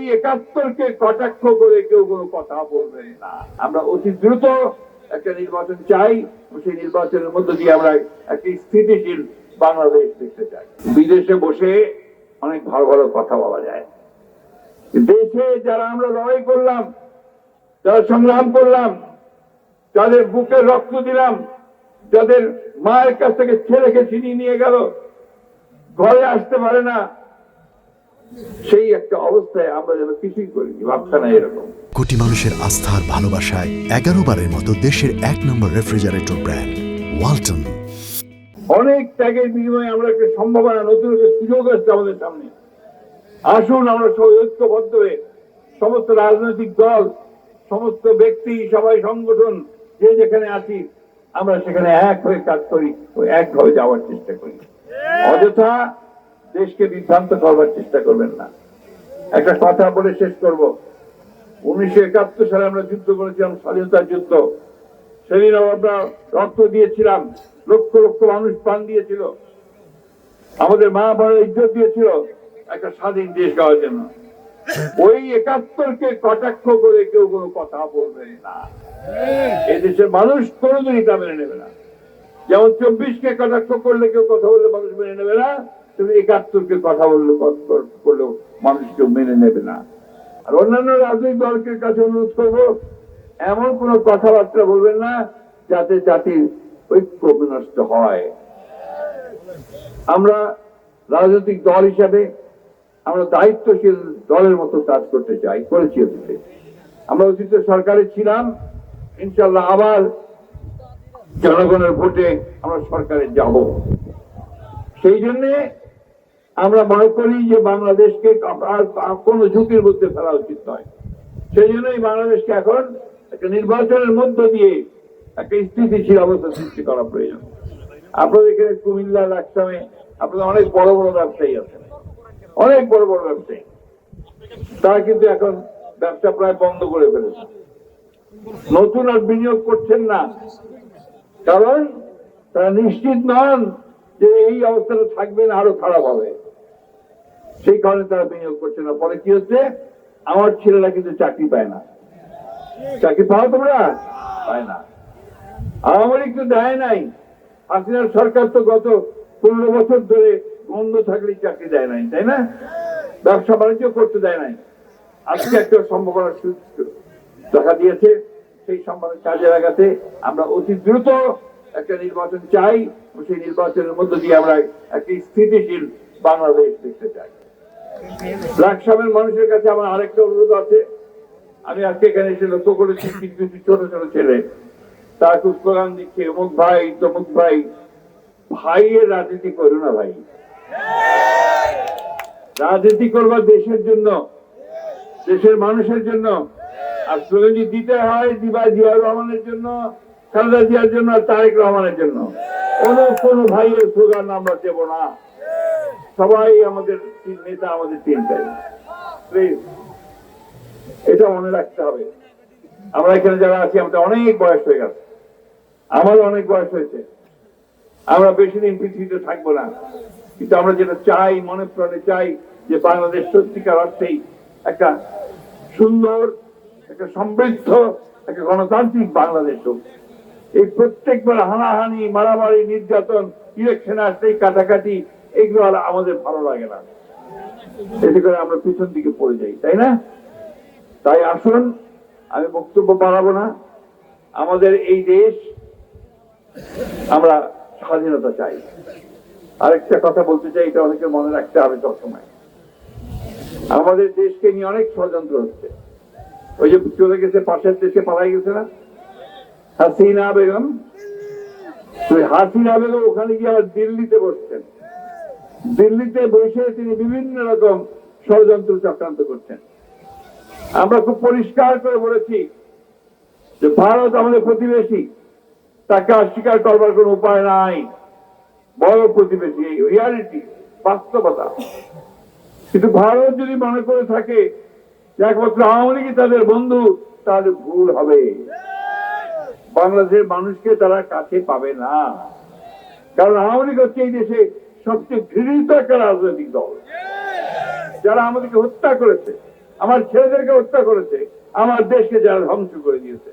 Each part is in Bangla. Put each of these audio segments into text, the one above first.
ওই একাত্তরকে কটাক্ষ করে কেউ কোনো কথা বলবে না। আমরা অতি দ্রুত একটা নির্বাচন চাই, সেই নির্বাচনের মধ্য দিয়ে আমরা একটি স্থিতিশীল বাংলাদেশ দেখতে চাই। বিদেশে বসে অনেক ভালো ভালো কথা বলা যায়। দেশে যারা আমরা লড়াই করলাম, যারা সংগ্রাম করলাম, যাদের বুকে রক্ত দিলাম, যাদের মায়ের কাছ থেকে ছেলেকে ছিনিয়ে নিয়ে গেল, ঘরে আসতে পারে না সেই একটা অবস্থায় আমরা যেন কিছুই করিনি ভাবছে না এরকম। কোটি মানুষের আস্থার ভালোবাসায় এগারো বারের মতো দেশের এক নম্বর রেফ্রিজারেটর ব্র্যান্ড ওয়ালটন। অনেক ত্যাগের বিনিময়ে আমরা একটা সম্ভাবনা নতুন একটা সুযোগ আসছে আমাদের সামনে। আসুন আমরা সবাই ঐক্যবদ্ধ হয়ে সমস্ত রাজনৈতিক দল সমস্ত ব্যক্তি সবাই সংগঠন যে যেখানে আছি আমরা সেখানে এক হয়ে কাজ করি একভাবে যাওয়ার চেষ্টা করি। অযথা দেশকে বিভ্রান্ত করবার চেষ্টা করবেন না। একটা কথা বলে শেষ করব। উনিশশো একাত্তর সালে আমরা যুদ্ধ করেছিলাম, স্বাধীনতার যুদ্ধ। সেদিন আমরা রক্ত দিয়েছিলাম, লক্ষ লক্ষ মানুষ প্রাণ দিয়েছিল। আমাদের মা বাবা ইজ্জত দিয়েছিল একটা স্বাধীন দেশ গাওয়ার জন্য। ওই একাত্তরকে কটাক্ষ করে কেউ কোনো কথা বলবে না। এদেশের মানুষ কোনোদিনই তা মেনে নেবে না। যেমন চব্বিশকে কটাক্ষ করলে কেউ কথা বললে মানুষ মেনে নেবে না তুমি একাত্তরকে কথা বললে করলেও মানুষ কেউ মেনে নেবে না। আর অন্যান্য রাজনৈতিক দলকে কাছে অনুরোধ করব, এমন কোন কথাবার্তা বলবেন না যাতে জাতির ঐক্য বিনষ্ট হয়। আমরা রাজনৈতিক দল হিসাবে আমরা দায়িত্বশীল দলের মতো কাজ করতে চাই, করেছি অতীতে। আমরা অতীতে সরকারে ছিলাম ইনশাল্লাহ আবার জনগণের ভোটে আমরা সরকারে যাব। সেই জন্যে আমরা মনে করি যে বাংলাদেশকে কোনো ঝুঁকির মধ্যে ফেলা উচিত নয়। সেই জন্যই বাংলাদেশকে এখন একটা নির্বাচনের মধ্য দিয়ে একটা স্থিতিশীল অবস্থা সৃষ্টি করা প্রয়োজন। আপনাদের এখানে কুমিল্লা, লাকসামে আপনাদের অনেক বড় বড় ব্যবসায়ী আছেন অনেক বড় বড় ব্যবসায়ী। তারা কিন্তু এখন ব্যবসা প্রায় বন্ধ করে ফেলেছে। নতুন আর বিনিয়োগ করছেন না। কারণ তারা নিশ্চিত নন যে এই অবস্থাটা থাকবে না, আরও খারাপ হবে। সেই কারণে তারা বিনিয়োগ করছে না। ফলে কি হচ্ছে? আমার ছেলেরা কিন্তু চাকরি পায় না। চাকরি পাও তোমরা? পায় না। লীগ তো দেয় নাই। হাসিনার সরকার তো গত পনেরো বছর ধরে বন্ধ থাকলে চাকরি দেয় নাই, তাই না? ব্যবসা বাণিজ্য করতে দেয় নাই। আজকে একটা সম্ভাবনার সুযোগ দেখা দিয়েছে, সেই সম্ভাবনা কাজে লাগাতে আমরা অতি দ্রুত একটা নির্বাচন চাই। সেই নির্বাচনের মধ্য দিয়ে আমরা একটি স্থিতিশীল বাংলাদেশ দেখতে চাই। লাকসামের মানুষের কাছে আমার আরেকটা অনুরোধ আছে। আমি আজকে এখানে এসে লক্ষ্য করেছি, কিছু কিছু ছোট ছোট ছেলে। তারা খুব দিচ্ছে অমুক ভাই, তমুক ভাই। ভাইয়ের রাজনীতি করো না ভাই। রাজনীতি করবার দেশের জন্য, দেশের মানুষের জন্য। আর স্লোগান দিতে হয় দিবা জিয়াউর রহমানের জন্য, খালেদা জিয়ার জন্য আর তারেক রহমানের জন্য। কোন কোন ভাইয়ের স্লোগান আমরা দেব না। সবাই আমাদের নেতা, আমাদের তিনটাই এটা মনে রাখতে হবে। আমরা এখানে যারা আছি আমাদের অনেক বয়স হয়ে গেছে। আমারও অনেক বয়স হয়েছে। আমরা বেশি দিন পৃথিবীতে থাকব না। কিন্তু আমরা যেটা চাই, মনে প্রাণে চাই, যে বাংলাদেশ সত্যিকার অর্থেই একটা সুন্দর, একটা সমৃদ্ধ, একটা গণতান্ত্রিক বাংলাদেশ হোক। এই প্রত্যেকবার হানাহানি, মারামারি, নির্যাতন ইলেকশনে আসলেই কাটাকাটি এগুলো আর আমাদের ভালো লাগে না। এতে করে আমরা পিছন দিকে পড়ে যাই, তাই না? তাই আসুন, আমি বক্তব্য বাড়াবো না। আমাদের এই দেশ আমরা স্বাধীনতা চাই। আরেকটা কথা বলতে চাই, এটা অনেকে মনে রাখতে হবে সবসময়। আমাদের দেশকে নিয়ে অনেক ষড়যন্ত্র হচ্ছে। ওই যে চলে গেছে, পাশের দেশে পালাই গেছে না? হাসিনা বেগম? হাসিনা বেগম ওখানে গিয়ে আবার দিল্লিতে বসছেন। দিল্লিতে বসে তিনি বিভিন্ন রকম ষড়যন্ত্র চক্রান্ত করছেন। আমরা খুব পরিষ্কার করে বলেছি যে ভারত আমাদের প্রতিবেশী, তাকে অস্বীকার করবার কোন উপায় নাই। বড় প্রতিবেশী, এই রিয়ালিটি বাস্তবতা। কিন্তু ভারত যদি মনে করে থাকে যে একমাত্র আওয়ামী লীগই তাদের বন্ধু তাহলে ভুল হবে। বাংলাদেশের মানুষকে তারা কাছে পাবে না। কারণ আওয়ামী লীগ হচ্ছে এই দেশে সবচেয়ে ঘৃণিত একটা রাজনৈতিক দল। যারা আমাদেরকে হত্যা করেছে, আমার ছেলেদেরকে হত্যা করেছে, আমার দেশকে যারা ধ্বংস করে দিয়েছে।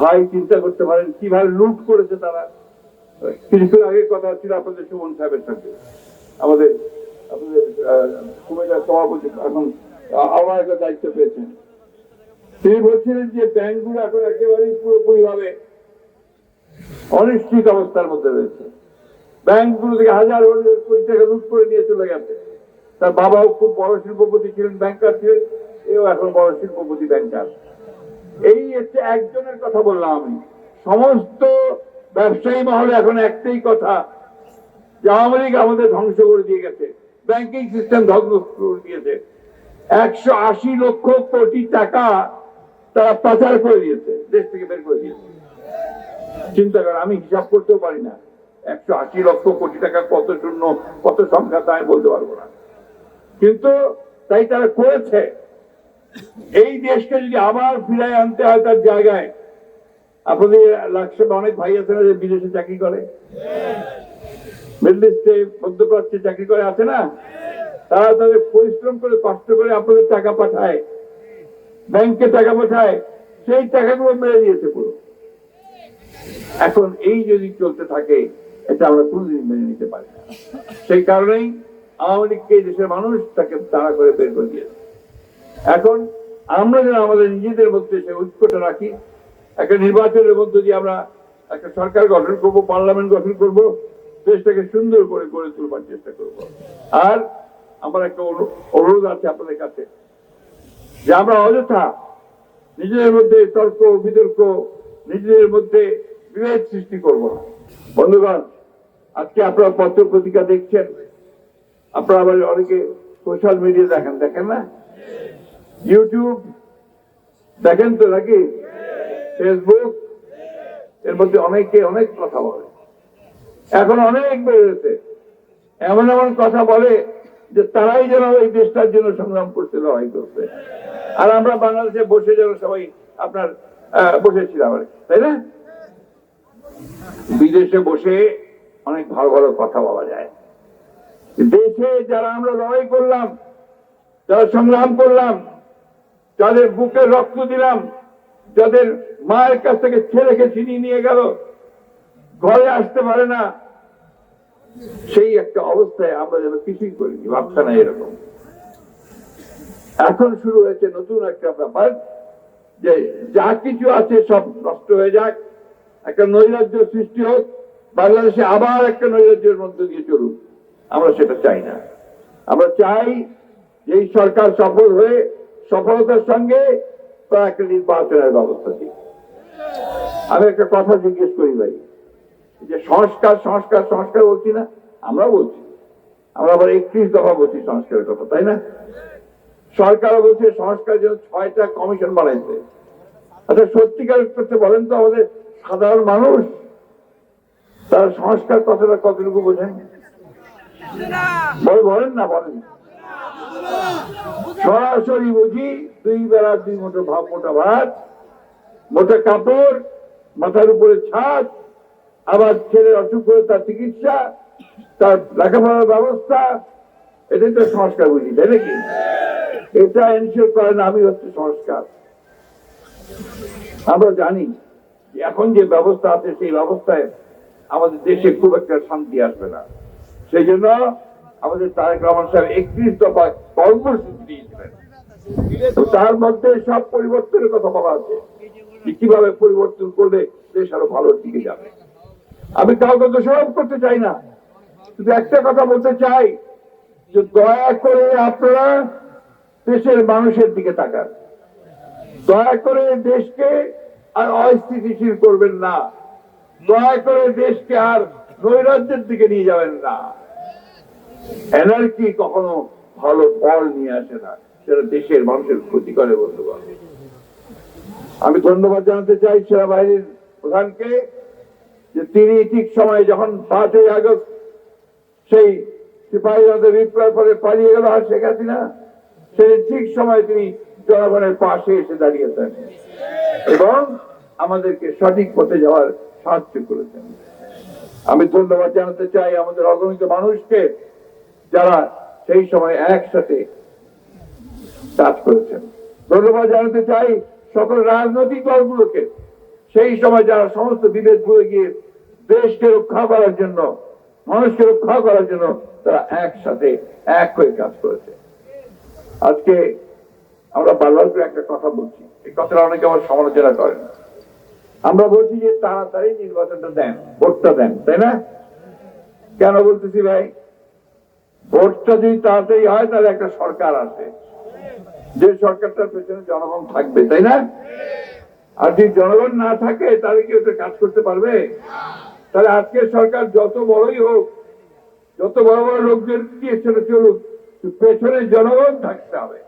ভাই, চিন্তা করতে পারেন কীভাবে লুট করেছে তারা। কিছুক্ষণ আগে কথা ছিল আপনাদের সুমন সাহেবের সঙ্গে। আমাদের, আপনাদের সভাপতি এখন আমার একটা দায়িত্ব পেয়েছেন। তিনি বলছিলেন যে ব্যাংকগুলো এখন একেবারেই পুরোপুরি ভাবে অনিশ্চিত অবস্থার মধ্যে রয়েছে। ব্যাংকগুলো থেকে হাজার কোটি টাকা লুট করে নিয়ে চলে গেছে। তার বাবাও খুব বড় শিল্পপতি ছিলেন ব্যাংকার ছিলেন, এও এখন বড় শিল্পপতি ব্যাংকার এই হচ্ছে একজনের কথা বললাম আমি। সমস্ত ব্যবসায়ী মহলে এখন একটাই কথা, যে আওয়ামী লীগ আমাদের ধ্বংস করে দিয়ে গেছে। ব্যাংকিং সিস্টেম ধ্বংস করে দিয়েছে। একশো আশি লক্ষ কোটি টাকা তারা পাচার করে দিয়েছে, দেশ থেকে বের করে দিয়েছে। চিন্তা কর, আমি হিসাব করতেও পারি না। একশো আশি লক্ষ কোটি টাকা কত শূন্য, কত সংখ্যা তা আমি বলতে পারব না। কিন্তু তাই তারা করেছে। এই দেশকে যদি আবার ফিরাই আনতে হয় তার জায়গায়, আপনাদের লাক্সে অনেক ভাই আছে না যে বিদেশে চাকরি করে? মিডল মধ্যপ্রাচ্যে চাকরি করে, আছে না? তারা তাদের পরিশ্রম করে, কষ্ট করে আপনাদের টাকা পাঠায়। ব্যাংকে টাকা পাঠায়। সেই টাকাগুলো মেরে দিয়েছে পুরো। এখন এই যদি চলতে থাকে এটা আমরা কোনদিন মেনে নিতে পারি না। সেই কারণেই আওয়ামী লীগকে দেশের মানুষ তাকে তাড়া করে বের করে দিয়েছে। এখন আমরা যেন আমাদের নিজেদের মধ্যে সে ঐক্যটা রাখি, একটা নির্বাচনের মধ্যে দিয়ে আমরা একটা সরকার গঠন করব, পার্লামেন্ট গঠন করব, দেশটাকে সুন্দর করে গড়ে তুলবার চেষ্টা করব। আর আমার একটা অনুরোধ আছে আপনাদের কাছে, যে আমরা অযথা নিজেদের মধ্যে তর্ক, বিতর্ক, নিজেদের মধ্যে বিভেদ সৃষ্টি করব না। বন্ধুগণ আজকে আপনারা পত্র পত্রিকা দেখছেন। আপনারা আবার অনেকে সোশ্যাল মিডিয়া দেখেন দেখেন না? ইউটিউব দেখেন তো নাকি? ফেসবুক এর মধ্যে অনেকে অনেক কথা বলে। এখন অনেক বেড়েছে। এমন এমন কথা বলে যে তারাই যেন এই দেশটার জন্য সংগ্রাম করতে লড়াই করছে। আর আমরা বাংলাদেশে বসে যেন সবাই আপনার বসেছিলাম আর তাই না? বিদেশে বসে অনেক ভালো ভালো কথা বলা যায়। দেশে যারা আমরা লড়াই করলাম, যারা সংগ্রাম করলাম, যাদের বুকে রক্ত দিলাম, যাদের মায়ের কাছ থেকে ছেলেকে ছিনিয়ে নিয়ে গেল, ঘরে আসতে পারে না, সেই একটা অবস্থায় আমরা যেন কিছুই করিনি ভাবছে না এরকম। এখন শুরু হয়েছে নতুন একটা ব্যাপার, যে যা কিছু আছে সব নষ্ট হয়ে যাক, একটা নৈরাজ্য সৃষ্টি হোক বাংলাদেশে আবার একটা নৈরাজ্যের মধ্যে দিয়ে চলুক আমরা সেটা চাই না। আমরা চাই এই সরকার সফল হয়ে সফলতার সঙ্গে একটা নির্বাচনের ব্যবস্থা দিক। আমি একটা কথা জিজ্ঞেস করি ভাই, যে সংস্কার সংস্কার সংস্কার বলছি না? আমরা বলছি। আমরা আবার একত্রিশ দফা বলছি সংস্কারের কথা, তাই না? সরকারও বলছে সংস্কার জন্য ছয়টা কমিশন বানাইছে। আচ্ছা সত্যিকার করতে বলেন তো আমাদের সাধারণ মানুষ তারা সংস্কার কথাটা কতটুকু বোঝেন? বল- বলেন না, বলেন। সরাসরি বুঝি দুই বেলা দুই মোটো ভাব মোটা ভাত, মোটা কাপড়, মাথার উপরে ছাদ, আবার ছেলের অসুখ করে তার চিকিৎসা, তার লেখাপড়ার ব্যবস্থা। এটাই তো সংস্কার বুঝি, তাই নাকি? এটা এনশিওর করেন আমি হচ্ছে সংস্কার। আমরা জানি এখন যে ব্যবস্থা আছে, সেই ব্যবস্থায় আমাদের দেশে খুব একটা শান্তি আসবে না। সেই জন্য আমাদের তারেক রহমান সাহেব একত্রিশ দফা কর্মসূচি দিয়েছিলেন তার মধ্যে সব পরিবর্তনের কথা বলা আছে। কীভাবে পরিবর্তন করলে দেশ আরও ভালোর দিকে যাবে। আমি কাউকে দোষারোপ করতে চাই না। শুধু একটা কথা বলতে চাই যে দয়া করে আপনারা দেশের মানুষের দিকে তাকান। দয়া করে দেশকে আর অস্থিতিশীল করবেন না। দয়া করে দেশকে আর নৈরাজ্যের দিকে নিয়ে যাবেন না। এনার্জি কখনো ভালো ফল নিয়ে আসে না, সেটা দেশের মানুষের ক্ষতি করে বন্ধুগণ। আমি ধন্যবাদ জানাতে চাই সেনাবাহিনীর প্রধানকে যে তিনি ঠিক সময়ে যখন পাঁচই আগস্ট সেই সিপাহী বিপ্লব করে পালিয়ে গেল, আর শেখ হাসিনা, সেই ঠিক সময় তিনি জনগণের পাশে এসে দাঁড়িয়েছেন। এবং আমাদেরকে সঠিক পথে যাওয়ার সাহায্য করেছেন। আমি ধন্যবাদ জানাতে চাই আমাদের অগণিত মানুষকে যারা সেই সময় একসাথে কাজ করেছেন। ধন্যবাদ জানাতে চাই সকল রাজনৈতিক দলগুলোকে। সেই সময় যারা সমস্ত বিভেদ ভুলে গিয়ে দেশকে রক্ষা করার জন্য, মানুষকে রক্ষা করার জন্য তারা একসাথে এক হয়ে কাজ করেছে। আজকে আমরা বারবার করে একটা কথা বলছি। এই কথাটা অনেকে আমার সমালোচনা করেন। আমরা বলছি যে তাড়াতাড়ি নির্বাচনটা দেন, ভোটটা দেন, তাই না? কেন বলতেছি ভাই? ভোটটা যদি তাড়াতাড়ি হয়, তাহলে একটা সরকার আছে। যে সরকারটার পেছনে জনগণ থাকবে, তাই না? আর যদি জনগণ না থাকে, তাহলে কি ওটা কাজ করতে পারবে? তাহলে আজকের সরকার যত বড়ই হোক, যত বড় বড় লোকদের দিয়ে চলে চলুক, পেছনে জনগণ থাকতে হবে।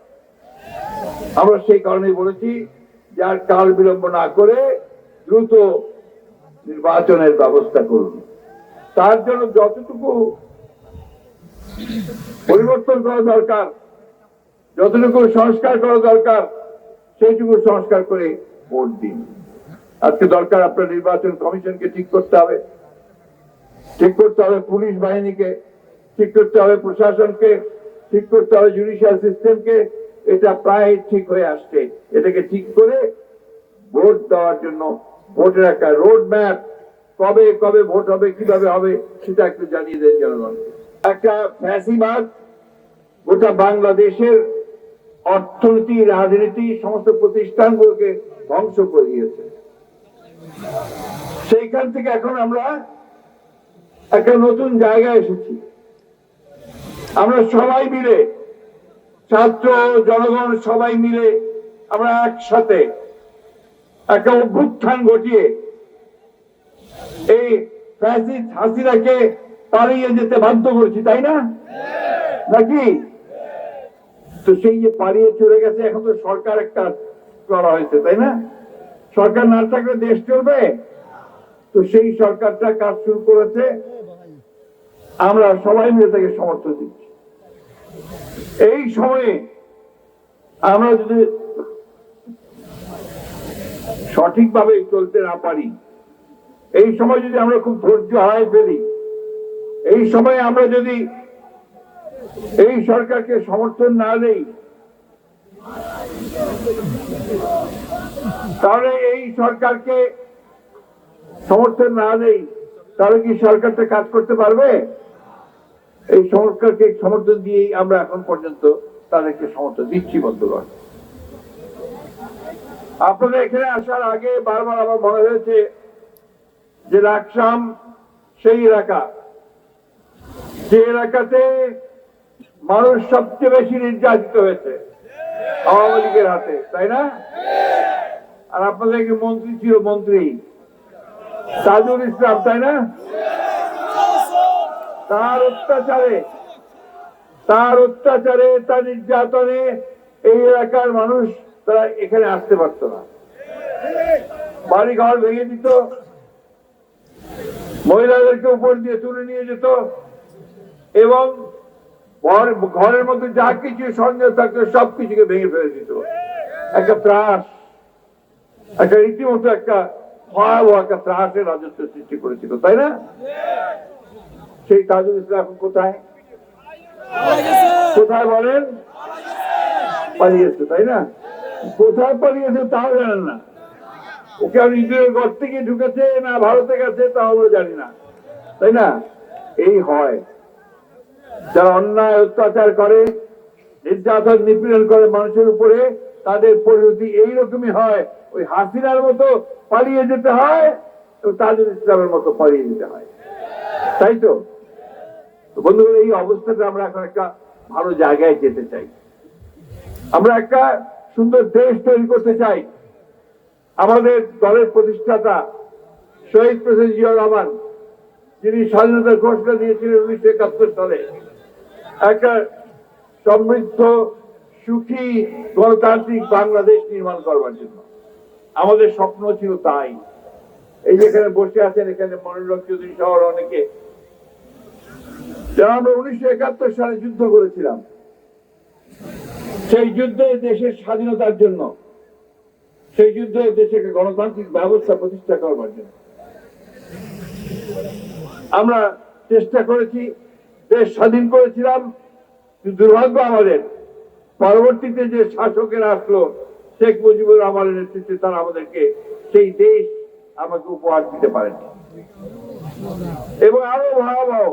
আমরা সেই কারণেই বলেছি যে আর কাল বিলম্ব না করে দ্রুত নির্বাচনের ব্যবস্থা করুন। তার জন্য যতটুকু পরিবর্তন করা দরকার, যতটুকু সংস্কার করা দরকার, সেইটুকু সংস্কার করে ভোট দিন। আজকে দরকার আপনার নির্বাচন কমিশনকে ঠিক করতে হবে। ঠিক করতে হবে পুলিশ বাহিনীকে, ঠিক করতে হবে প্রশাসনকে, ঠিক করতে হবে জুডিশিয়াল সিস্টেমকে এটা প্রায় ঠিক হয়ে আসছে। এটাকে ঠিক করে ভোট দেওয়ার জন্য ভোটের একটা রোড ম্যাপ কবে কবে ভোট হবে, কীভাবে হবে, সেটা একটু জানিয়ে দেন জনগণকে একটা ফ্যাসিবাদ, গোটা বাংলাদেশের অর্থনীতি, রাজনীতি, সমস্ত প্রতিষ্ঠানগুলোকে ধ্বংস করে দিয়েছে। সেইখান থেকে এখন আমরা একটা নতুন জায়গায় এসেছি। আমরা সবাই মিলে, ছাত্র, জনগণ সবাই মিলে আমরা একসাথে একটা অভ্যুত্থান ঘটিয়ে এই ফ্যাসিস্ট হাসিনাকে পালিয়ে যেতে বাধ্য করেছি, তাই না? নাকি? তো সেই যে পালিয়ে চলে গেছে, এখন তো সরকার একটা করা হয়েছে, তাই না? সরকার না থাকলে দেশ চলবে? তো সেই সরকারটা কাজ শুরু করেছে, আমরা সবাই মিলে তাকে সমর্থন দিচ্ছি। এই সময়ে আমরা যদি সঠিকভাবে চলতে না পারি। এই সময় যদি আমরা খুব ধৈর্য হারাই ফেলি, এই সময় আমরা যদি এই সরকারকে সমর্থন না দেই, তাহলে এই সরকারকে সমর্থন না দেই, তাহলে কি সরকারটা কাজ করতে পারবে? এই সরকারকে সমর্থন দিয়েই আমরা এখন পর্যন্ত তাদেরকে সমর্থন দিচ্ছি বন্ধুগণ। আপনাদের এখানে আসার আগে বারবার আমার মনে হয়েছে যে রাকসাম সেই এলাকা। যে এলাকাতে মানুষ সবচেয়ে বেশি নির্যাতিত হয়েছে আওয়ামী লীগের হাতে, তাই না? আর আপনাদের মন্ত্রী ছিল মন্ত্রী? তাজুল ইসলাম, তাই না? তার অত্যাচারে তার অত্যাচারে, তার নির্যাতনে এই এলাকার মানুষ তারা এখানে আসতে পারতো না। বাড়ি ঘর ভেঙে দিত। মহিলাদেরকে উপর দিয়ে তুলে নিয়ে যেত। এবং ঘরের মধ্যে যা কিছু সঞ্জয় থাকতো, সব কিছুকে ভেঙে ফেলে দিত। একটা ত্রাস, একটা রীতিমতো একটা ভয়াবহ একটা ত্রাসের রাজত্ব সৃষ্টি করেছিল, তাই না? সেই তাজুল ইসলাম এখন কোথায়? কোথায় বলেন? পালিয়েছে, তাই না? কোথায় পালিয়েছে তাও জানেন না। ওকে আর নিজের ঘর থেকে ঢুকেছে না ভারতে গেছে তাও আমরা জানি না। তাই না? এই হয়। যারা অন্যায় অত্যাচার করে, নির্যাতন নিপীড়ন করে মানুষের উপরে, তাদের পরিণতি এইরকমই হয়। ওই হাসিনার মতো পালিয়ে যেতে হয় তাজুল ইসলামের মতো পালিয়ে যেতে হয়। তাই তো বন্ধুগণ, এই অবস্থাতে আমরা এখন একটা ভালো জায়গায় যেতে চাই। আমরা একটা সুন্দর দেশ তৈরি করতে চাই। আমাদের দলের প্রতিষ্ঠাতা শহীদ প্রেসিডেন্ট জিয়া রহমান, যিনি স্বাধীনতার ঘোষণা দিয়েছিলেন উনিশশো একাত্তর সালে। একটা সমৃদ্ধ, সুখী, গণতান্ত্রিক বাংলাদেশ নির্মাণ করবার জন্য। আমাদের স্বপ্ন ছিল তাই। এই যেখানে বসে আছেন, এখানে মনোরম চৌধুরী সহ অনেকে। যারা আমরা উনিশশো একাত্তর সালে যুদ্ধ করেছিলাম সেই যুদ্ধে দেশের স্বাধীনতার জন্য, সেই যুদ্ধে দেশে গণতান্ত্রিক ব্যবস্থা প্রতিষ্ঠা করবার জন্য। আমরা চেষ্টা করেছি, দেশ স্বাধীন করেছিলাম দুর্ভাগ্য আমাদের। পরবর্তীতে যে শাসকেরা আসলো, শেখ মুজিবুর রহমানের নেতৃত্বে তারা আমাদেরকে সেই দেশ আমাকে উপহার দিতে পারেনি। এবং আরও ভয়াবহ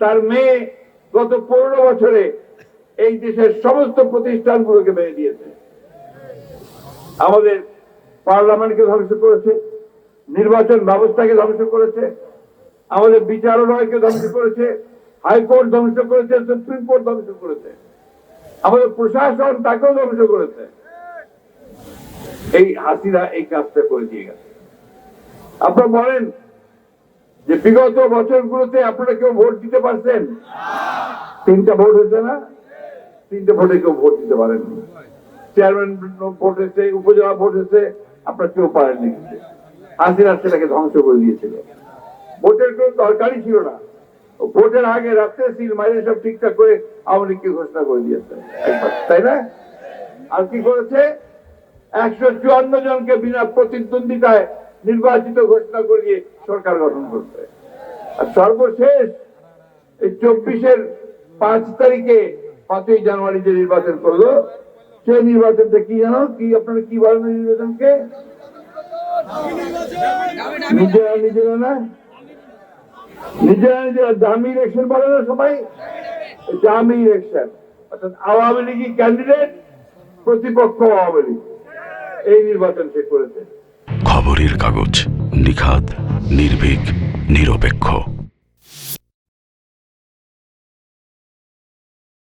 তার মেয়ে গত পনেরো বছরে এই দেশের সমস্ত প্রতিষ্ঠানগুলোকে ভেঙে দিয়েছে। আমাদের পার্লামেন্টকে ধ্বংস করেছে, নির্বাচন ব্যবস্থাকে ধ্বংস করেছে, আমাদের বিচারালয়কে ধ্বংস করেছে, হাইকোর্ট ধ্বংস করেছে, সুপ্রিম কোর্ট ধ্বংস করেছে, আমাদের প্রশাসন তাকেও ধ্বংস করেছে। এই হাসিনা এই কাজটা করে দিয়ে গেছে। আপনারা বলেন যে বিগত বছরগুলোতে আপনারা কেউ ভোট দিতে পারছেন? তিনটা ভোট হয়েছে না? তিনটে ভোটে কেউ ভোট দিতে পারেননি চেয়ারম্যান ভোট হয়েছে উপজেলা ভোট হয়েছে আপনারা কেউ পারেননি। হাসিনা সেটাকে ধ্বংস করে দিয়েছিল। ভোটের কোনো দরকারই ছিল না। ভোটের আগে রাত্রে সিল মাইনে সব ঠিকঠাক করে আওয়ামী লীগকে ঘোষণা করে দিয়েছে। একবার, তাই না? আর কি করেছে? একশো চুয়ান্ন জনকে বিনা প্রতিদ্বন্দ্বিতায় নির্বাচিত ঘোষণা করিয়ে সরকার গঠন করছে। আর সর্বশেষ এই চব্বিশের পাঁচ তারিখে পাঁচই জানুয়ারি যে নির্বাচন করল, সেই নির্বাচনটা কি জানো? কি আপনারা কি বলেন নির্বাচনকে? নিজেরা নিজেরা না? নিজেরা নিজেরা দামি ইলেকশন বলে না সবাই? দামি ইলেকশন অর্থাৎ আওয়ামী লীগই ক্যান্ডিডেট প্রতিপক্ষ আওয়ামী লীগ। এই নির্বাচন সে করেছে। খবরের কাগজ নিখাত নির্ভীক, নিরপেক্ষ।